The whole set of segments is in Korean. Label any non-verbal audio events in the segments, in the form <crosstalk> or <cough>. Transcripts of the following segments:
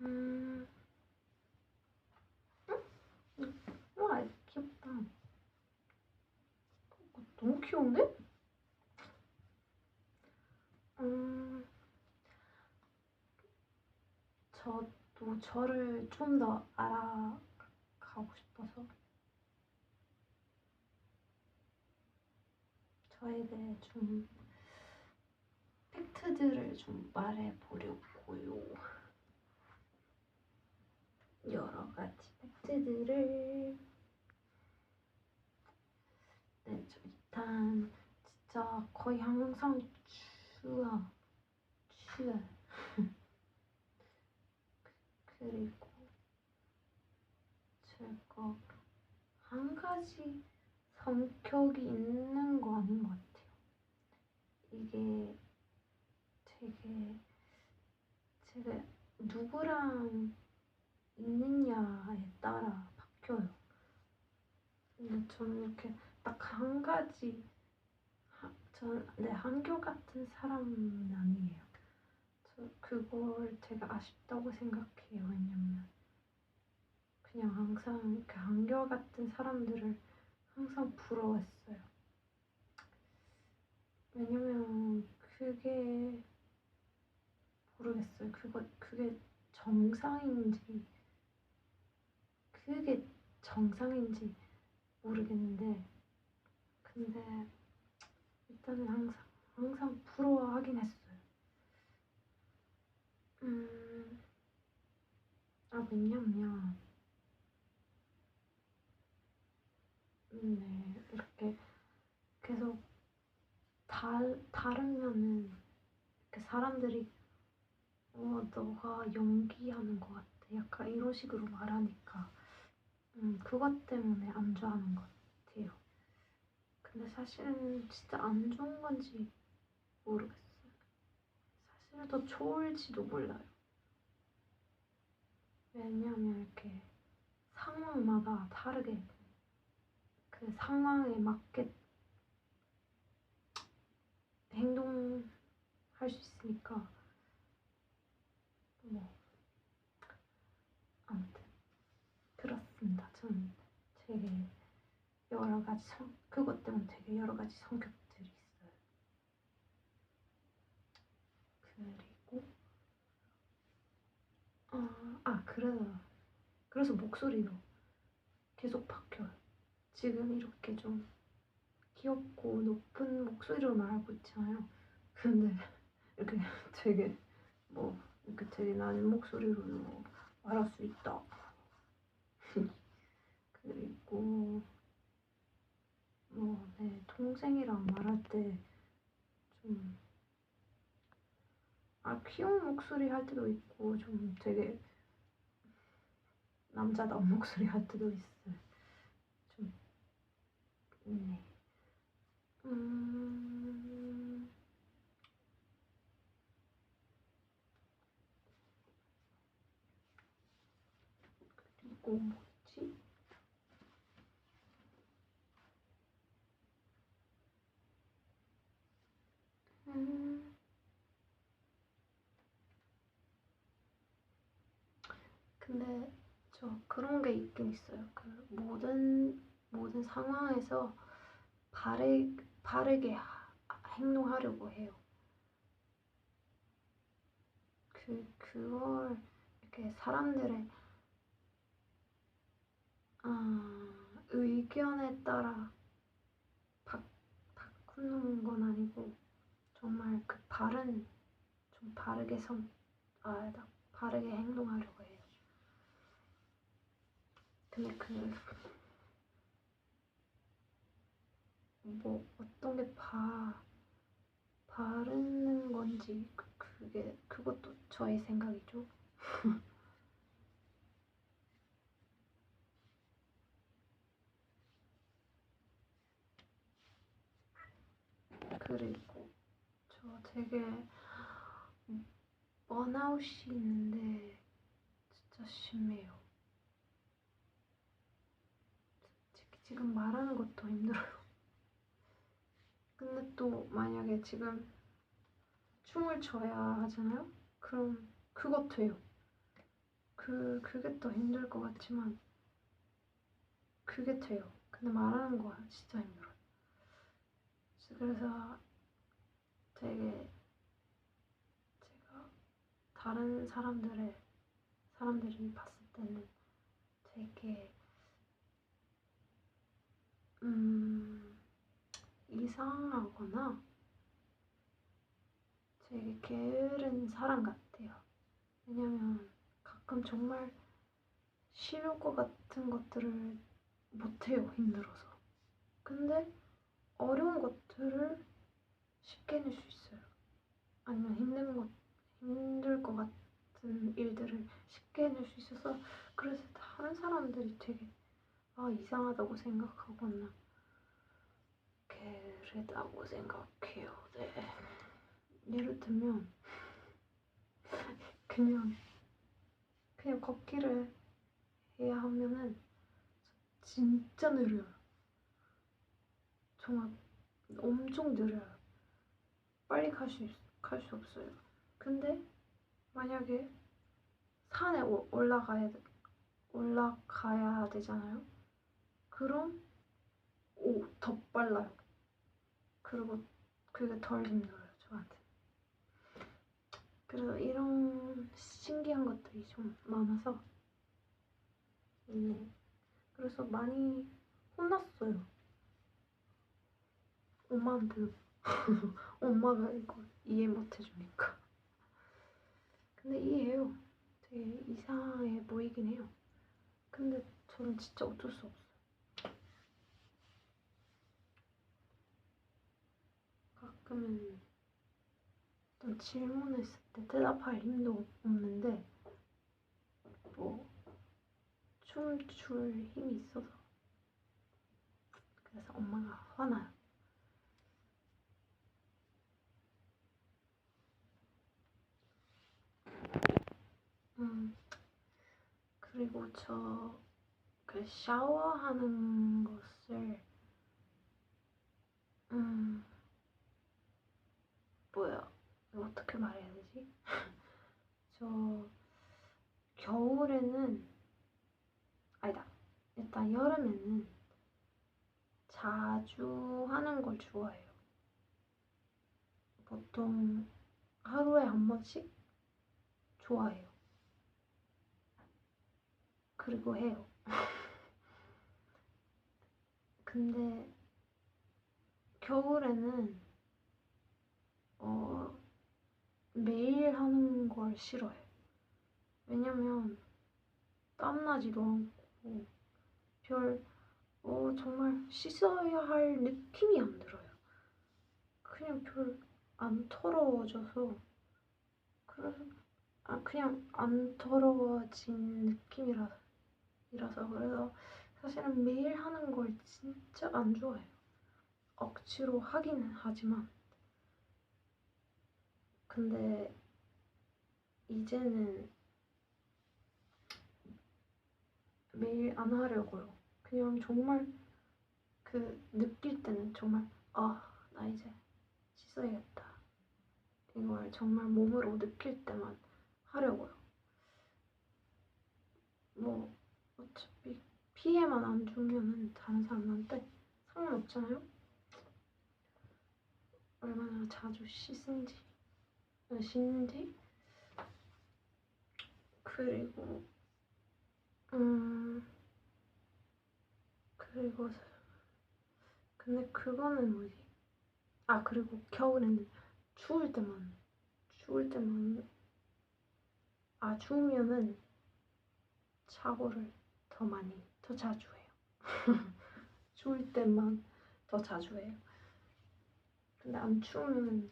음. 응? 와, 귀엽다. 어, 너무 귀여운데? 음. 저도 저를 좀 더 알아가고 싶어서 저에 대해 좀 팩트들을 좀 말해 보려고요. 여러 가지 팩트들을 네, 저 일단 진짜 거의 항상 추워 추워 <laughs> 그리고 제가 한 가지 성격이 있는 거 아닌 것 같아요. 이게 되게 제가 누구랑 있느냐에 따라 바뀌어요. 근데 저는 이렇게 딱 한 가지 전내 한결 같은 사람은 아니에요. 저 그걸 되게 아쉽다고 생각해요. 왜냐면 그냥 항상 이렇게 한결 같은 사람들을 항상 부러웠어요. 왜냐면 그게 모르겠어요. 그거 그게 정상인지 정상인지 모르겠는데 근데 일단은 항상 항상 부러워하긴 했어요. 음, 아 왜냐면 음, 네 이렇게 계속 달 다르면은 이렇게 사람들이 어 너가 연기하는 것 같아 약간 이런 식으로 말하니까 음 그것 때문에 안 좋아하는 것 같아요. 근데 사실은 진짜 안 좋은 건지 모르겠어요. 사실 더 좋을지도 몰라요. 왜냐면 이렇게 상황마다 다르게 그 상황에 맞게 행동할 수 있으니까 뭐 아무튼 저는 되게 여러 가지 성 그것 때문에 되게 여러 가지 성격들이 있어요. 그리고 아, 아 그래서 그래서 목소리도 계속 바뀌어요. 지금 이렇게 좀 귀엽고 높은 목소리로 말하고 있잖아요. 근데 이렇게 <laughs> 되게 뭐 이렇게 되게 낮은 목소리로 말할 수 있다. 그리고 뭐, 네, 동생이랑 말할 때 좀, 아, 귀여운 목소리 할 때도 있고, 좀 되게 남자다운 목소리 할 때도 있어요. 좀, 네. 음, 그리고 뭐지? 음, 근데 저 그런 게 있긴 있어요. 그 모든 모든 상황에서 바르, 바르게 행동하려고 해요. 그, 그걸 이렇게 사람들의 아, 의견에 따라 바, 바꾸는 건 아니고 정말 그 바른 좀 바르게 선, 아, 바르게 행동하려고 해요. 근데 그 뭐 어떤 게 바, 바르는 건지 그, 그게 그것도 저의 생각이죠. <laughs> 그리고 저 되게 번아웃이 있는데 진짜 심해요. 지금 말하는 것도 힘들어요. <laughs> 근데 또 만약에 지금 춤을 춰야 하잖아요? 그럼 그것 돼요. 그 그게 더 힘들 것 같지만 그게 돼요. 근데 말하는 거 진짜 힘들어요. 그래서 되게 제가 다른 사람들의 사람들이 봤을 때는 되게 음 이상하거나 되게 게으른 사람 같아요. 왜냐면 가끔 정말 쉬울 것 같은 것들을 못해요, 힘들어서. 근데 어려운 것들을 쉽게 해낼 수 있어요. 아니면 힘든 것, 힘들 것 같은 일들을 쉽게 해낼 수 있어서 그래서 다른 사람들이 되게 아, 이상하다고 생각하거나 게으르다고 생각해요. 네. 예를 들면 <laughs> 그냥 그냥 걷기를 해야 하면은 진짜 느려요. 정말 엄청 느려요. 빨리 갈수 갈 수 없어요. 근데 만약에 산에 오- 올라가야 돼- 올라가야 되잖아요. 그럼 오, 더 빨라요. 그리고 그게 덜 힘들어요, 저한테. 그래서 이런 신기한 것들이 좀 많아서 네. 그래서 많이 혼났어요. 엄마한테도. <laughs> 엄마가 이거 이해 못 해주니까. 근데 이해해요. 되게 이상해 보이긴 해요. 근데 저는 진짜 어쩔 수 없어요. 가끔은 어떤 질문했을 때 대답할 힘도 없는데 뭐 춤출 힘이 있어서 그래서 엄마가 화나요. 음 그리고 저 그 샤워하는 것을 음 뭐야 어떻게 말해야 되지? <laughs> 저 겨울에는 아니다 일단 여름에는 자주 하는 걸 좋아해요. 보통 하루에 한 번씩 좋아해요. 그리고 해요. 근데 겨울에는 어 매일 하는 걸 싫어해요. 왜냐면 땀나지도 않고 별 어, 정말 씻어야 할 느낌이 안 들어요. 그냥 별 안 더러워져서 그래서 아 그냥 안 더러워진 느낌이라서 이라서 그래서 사실은 매일 하는 걸 진짜 안 좋아해요. 억지로 하기는 하지만 근데 이제는 매일 안 하려고요. 그냥 정말 그 느낄 때는 정말 아, 나 이제 씻어야겠다. 이걸 정말 몸으로 느낄 때만 하려고요. 뭐 어차피 피해만 안 주면은 다른 사람한테 상관없잖아요. 얼마나 자주 씻은지, 아, 씻는지. 그리고 음 그리고 근데 그거는 뭐지? 아 그리고 겨울에는 추울 때만 추울 때만 아 추우면은 샤워를 더 많이 더 자주 해요. <laughs> 추울 때만 더 자주 해요. 근데 안 추우면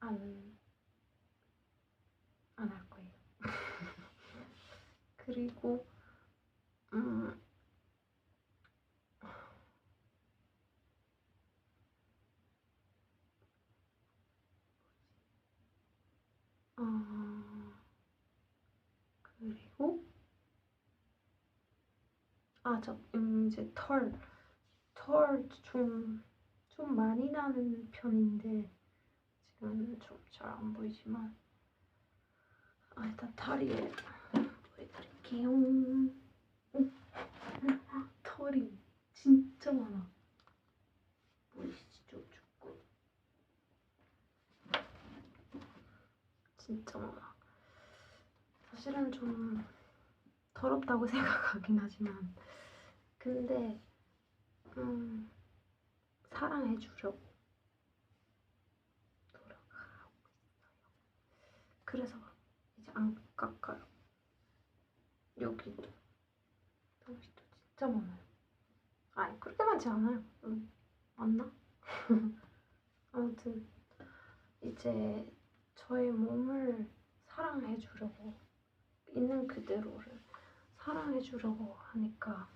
안 안 할 거예요. <laughs> 그리고 음 어, 그리고 아, 저 음, 이제 털, 털 좀, 좀 많이 나는 편인데 지금 좀 잘 안 보이지만 아, 일단 다리에 보여드릴게요. 오, 털이 진짜 많아. 보이시죠? 쭉쭉. 진짜 많아. 사실은 좀 더럽다고 <laughs> 생각하긴 하지만, 근데 음 사랑해 주려고 노력하고 있어요. 그래서 이제 안 깎아요. 여기도 여기도 진짜 많아요. 아니 그렇게 많지 않아요. 음, 맞나? <laughs> 아무튼 이제 저의 몸을 사랑해 주려고 있는 그대로를 사랑해 주려고 하니까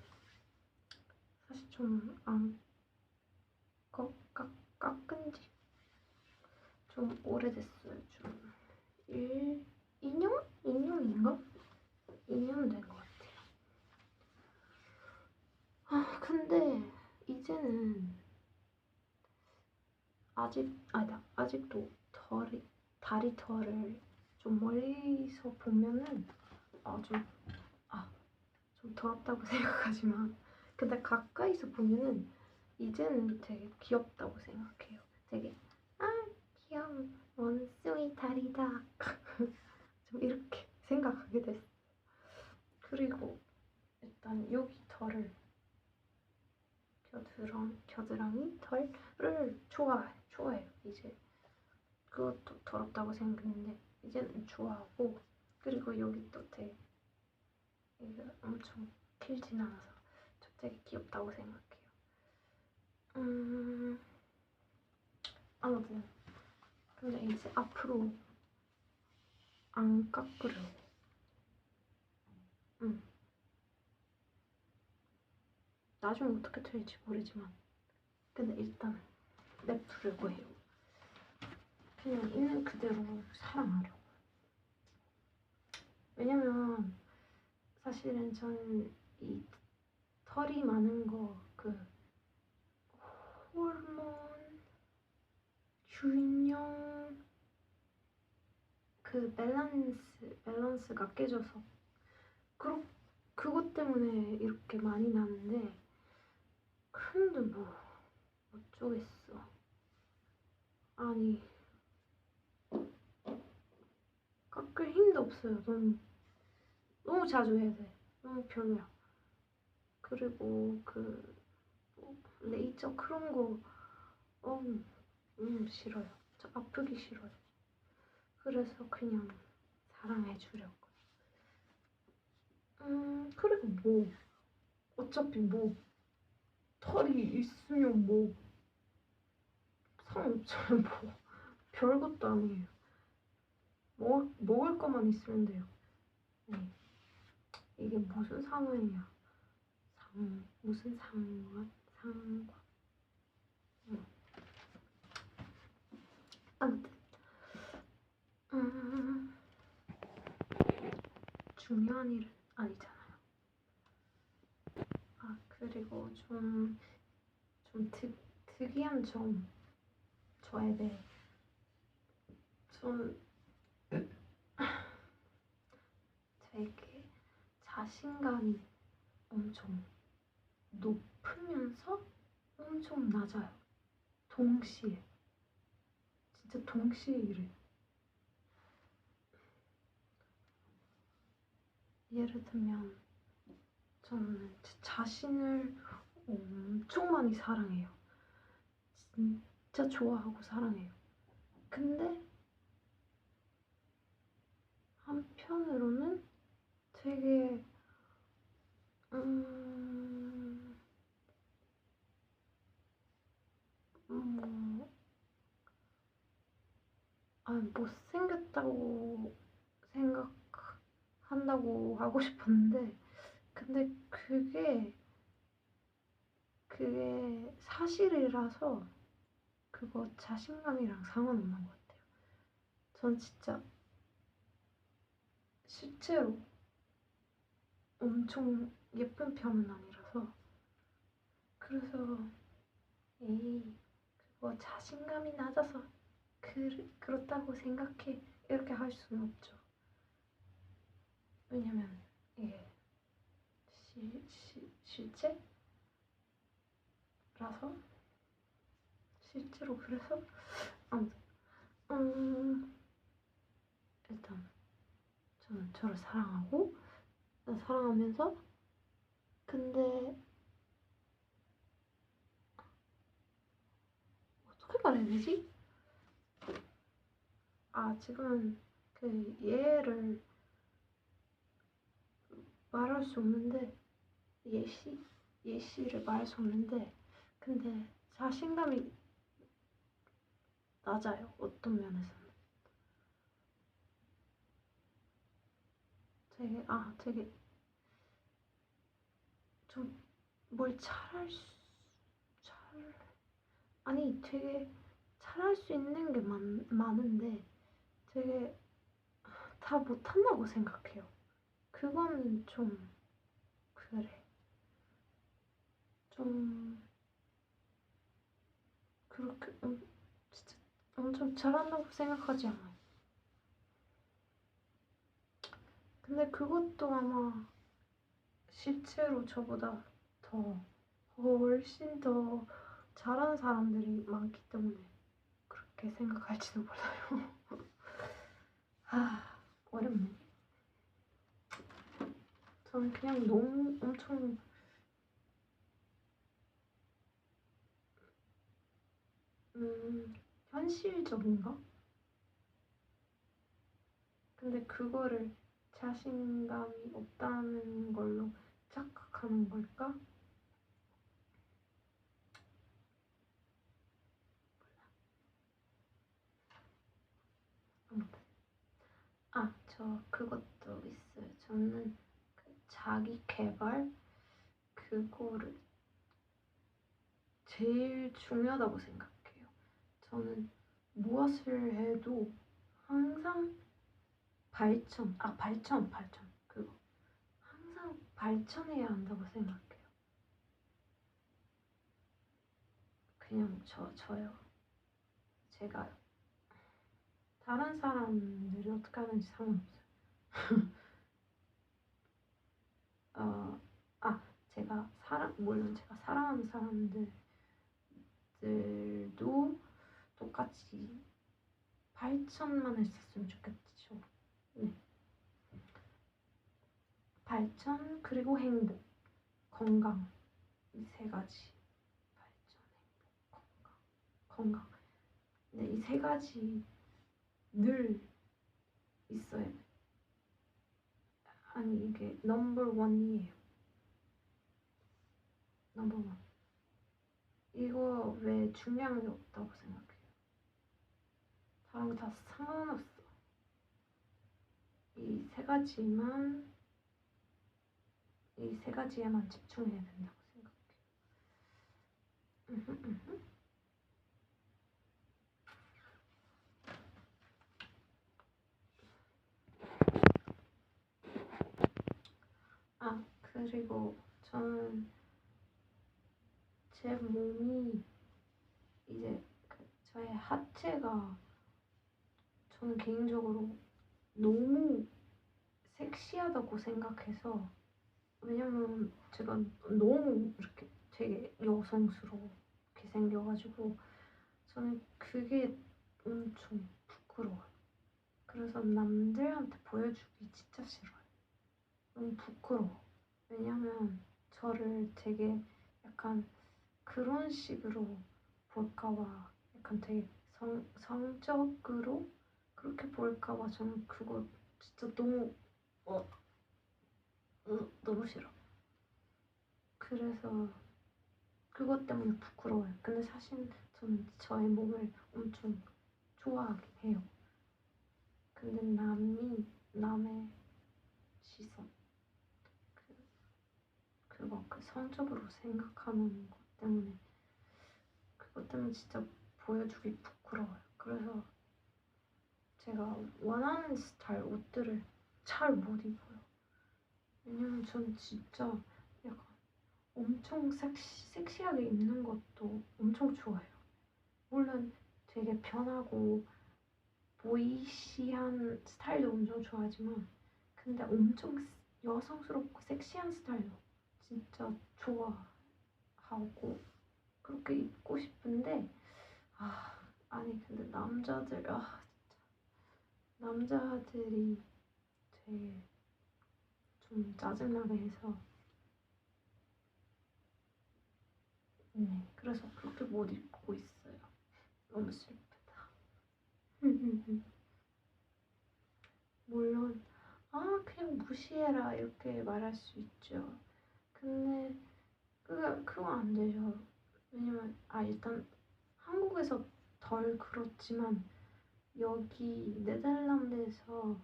사실 좀안 깎은 지 좀 오래됐어요. 좀 1, 2년? 2년인가? 2년 된 것 같아요. 아, 근데 이제는 아직, 아니다. 아직도 털이, 다리 털을 좀 멀리서 보면은 아, 좀, 아, 좀 더럽다고 <laughs> 생각하지만 근데 가까이서 보면은 이제는 되게 귀엽다고 생각해요. 되게 아 귀여운 원숭이 다리다. <laughs> 좀 이렇게 생각하게 됐어. 그리고 일단 여기 털을 겨드랑 겨드랑이 털을 좋아해 좋아해요. 이제 그것도 더럽다고 생각했는데 이제는 좋아하고 그리고 여기 또 되게 이게 엄청 길진 않아서 저 되게 귀엽다고 생각해요. 음, 아무튼 근데 이제 앞으로 안 깎으려고. 음. 나중에 어떻게 될지 모르지만 근데 일단 냅두려고 해요. 그냥 있는 그대로 사랑하려고. 왜냐면 사실은 저는 이 털이 많은 거 그 호르몬, 균형, 그 밸런스, 밸런스가 깨져서 그, 그것 때문에 이렇게 많이 나는데 근데 뭐 어쩌겠어. 아니 깎을 힘도 없어요. 너무 너무 자주 해야 돼. 너무 별로야 그리고 그 레이저 그런 거 음, 음 싫어요. 저 아프기 싫어요. 그래서 그냥 사랑해 주려고. 음 그리고 뭐 어차피 뭐 털이 있으면 뭐 상관없잖아요. <laughs> 뭐 별것도 아니에요. 먹을, 먹을 것만 있으면 돼요. 네. 이게 무슨 상황이야? 상 무슨 상관? 상관. 응. 아무튼 음, 중요한 일은 아니잖아요. 아 그리고 좀좀 특이한 점 저에 대해 좀 <clears throat> 되게 자신감이 엄청 높으면서 엄청 낮아요. 동시에. 진짜 동시에 이래요. 예를 들면 저는 제 자신을 엄청 많이 사랑해요. 진짜 좋아하고 사랑해요. 근데 한편으로는 되게 음, 뭐, 아, 못생겼다고 생각한다고 하고 싶었는데, 근데 그게, 그게 사실이라서, 그거 자신감이랑 상관없는 것 같아요. 전 진짜, 실제로 엄청 예쁜 편은 아니라서, 그래서, 에이, 그거 자신감이 낮아서 그, 그렇다고 생각해. 이렇게 할 수는 없죠. 왜냐면 이게 시, 시, 실제라서 실제로 그래서 음, 일단 저는 저를 사랑하고 사랑하면서 근데 어떻게 말해야 되지? 아 지금은 그 예를 말할 수 없는데 예시 예시를 말할 수 없는데 근데 자신감이 낮아요 어떤 면에서는. 되게 아 되게 좀 뭘 잘할 수잘 아니 되게 잘할 수 있는 게 많, 많은데 되게 다 못한다고 생각해요. 그거는 좀 그래. 좀 그렇게 음, 진짜 엄청 잘한다고 생각하지 않아요. 근데 그것도 아마 실제로 저보다 더 훨씬 더 잘하는 사람들이 많기 때문에 그렇게 생각할지도 몰라요. 아, 어렵네. 저는 그냥 너무 엄청 음, 현실적인가? 근데 그거를 자신감이 없다는 걸로 착각하는 걸까? 아무튼 아, 저 그것도 있어요. 저는 그 자기 개발 그거를 제일 중요하다고 생각해요. 저는 무엇을 해도 항상 발전, 아 발전, 발전 그거 항상 발전해야 한다고 생각해요. 그냥 저 저요. 제가 다른 사람들이 어떻게 하는지 상관없어요. <laughs> 어, 아 제가 사랑 물론 제가 사랑하는 사람들도 똑같이 발전만 했었으면 좋겠죠. 네. 발전 그리고 행복, 건강 이 세 가지 발전, 행복, 건강, 건강. 근데 이세 가지 늘 있어야 돼. 아니 이게 넘버 원이에요. 넘버 원. 이거 왜 중요한 게 없다고 생각해요? 다른 거 다 상관없어. 이 세 가지만 이 세 가지에만 집중해야 된다고 생각해요. 아 그리고 저는 제 몸이 이제 그 저의 하체가 저는 개인적으로 너무 섹시하다고 생각해서 왜냐면 제가 너무 이렇게 되게 여성스럽게 생겨가지고 저는 그게 엄청 부끄러워요. 그래서 남들한테 보여주기 진짜 싫어요. 너무 부끄러워. 왜냐면 저를 되게 약간 그런 식으로 볼까봐 약간 되게 성, 성적으로 그렇게 볼까봐 저는 그거 진짜 너무 어, 어 너무 싫어. 그래서 그것 때문에 부끄러워요. 근데 사실 저는 저의 몸을 엄청 좋아하긴 해요. 근데 남이 남의 시선 그 그거 그 성적으로 생각하는 것 때문에 그것 때문에 진짜 보여주기 부끄러워요. 그래서 제가 원하는 스타일 옷들을 잘 못 입어요. 왜냐면 전 진짜 약간 엄청 섹시, 섹시하게 입는 것도 엄청 좋아해요. 물론 되게 편하고 보이시한 스타일도 엄청 좋아하지만 근데 엄청 스- 여성스럽고 섹시한 스타일로 진짜 좋아하고 그렇게 입고 싶은데 아 아니 근데 남자들 아 진짜. 남자들이 되게 좀 짜증나게 해서. 네 그래서 그렇게 못 입고 있어요. 너무 슬프다. <laughs> 물론 아 그냥 무시해라 이렇게 말할 수 있죠 근데 그게 그거 안 되죠. 왜냐면 아 일단 한국에서 덜 그렇지만 여기 네덜란드에서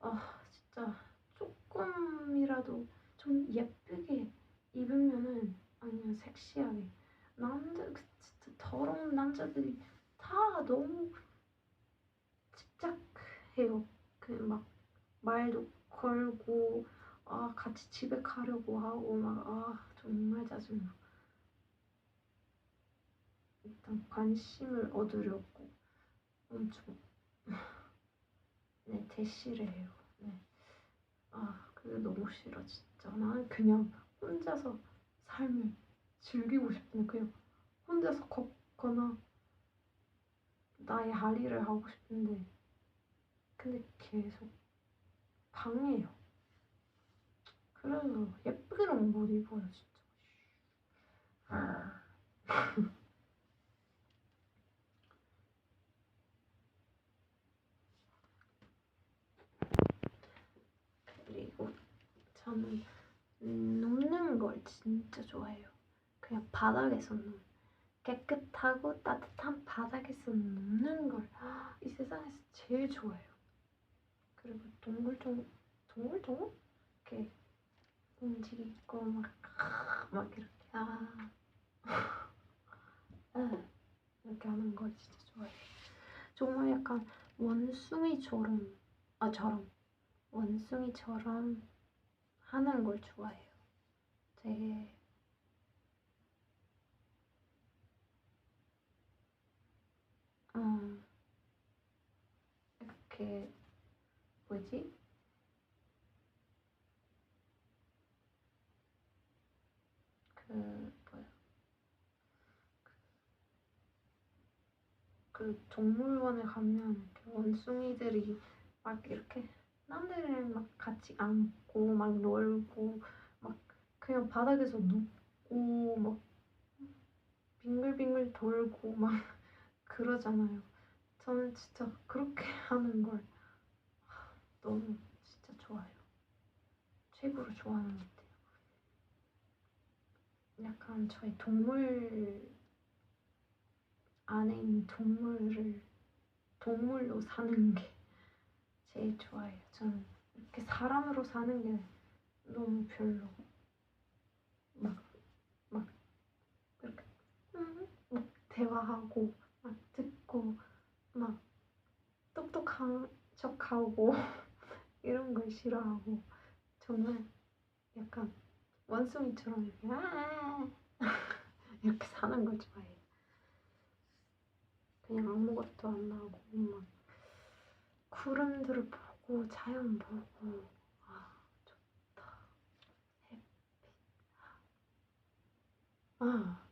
아 진짜 조금이라도 좀 예쁘게 입으면은 아니면 섹시하게. 남자 그 진짜 더러운 남자들이 다 너무 집착해요. 그 막 말도 걸고 아 같이 집에 가려고 하고 막 아 정말 짜증나. 일단 관심을 얻으려고 엄청 <laughs> 네 대시를 해요. 네. 아 그게 너무 싫어 진짜. 나는 그냥 혼자서 삶을 즐기고 싶은데 그냥 혼자서 걷거나 나의 할 일을 하고 싶은데 근데 계속 방해요 그래서 예쁘게는 못 입어요 진짜 아. <laughs> 그리고 저는 눕는 걸 진짜 좋아해요. 그냥 바닥에서 눕 깨끗하고 따뜻한 바닥에서 눕는 걸 이 세상에서 제일 좋아해요. 그리고 동글동 동글동글 이렇게 움직이고 막, 막 이렇게 아, 아 이렇게 하는 걸 진짜 좋아해요. 정말 약간 원숭이처럼 아 저럼 원숭이처럼 하는 걸 좋아해요. 되게 음, 이렇게 뭐지? 그 뭐야? 그 동물원에 가면 원숭이들이 막 이렇게 남들이랑 막 같이 안고 막 놀고 막 그냥 바닥에서 눕고 막 빙글빙글 돌고 막 <laughs> 그러잖아요. 저는 진짜 그렇게 <laughs> 하는 걸 너무 진짜 좋아요. 최고로 좋아하는 것 같아요. 약간 저희 동물 안에 있는 동물을 동물로 사는 게 제일 좋아해요. 저는 이렇게 사람으로 사는 게 너무 별로. 막, 막, 이렇게, 음, 막 대화하고, 막 듣고, 막 똑똑한 척하고, <laughs> 이런 걸 싫어하고, 정말 약간 원숭이처럼 이렇게, 아, <laughs> 이렇게 사는 걸 좋아해요. 그냥 아무것도 안 하고, 막, 구름들을 보고 자연 보고. 아 좋다. 햇빛 아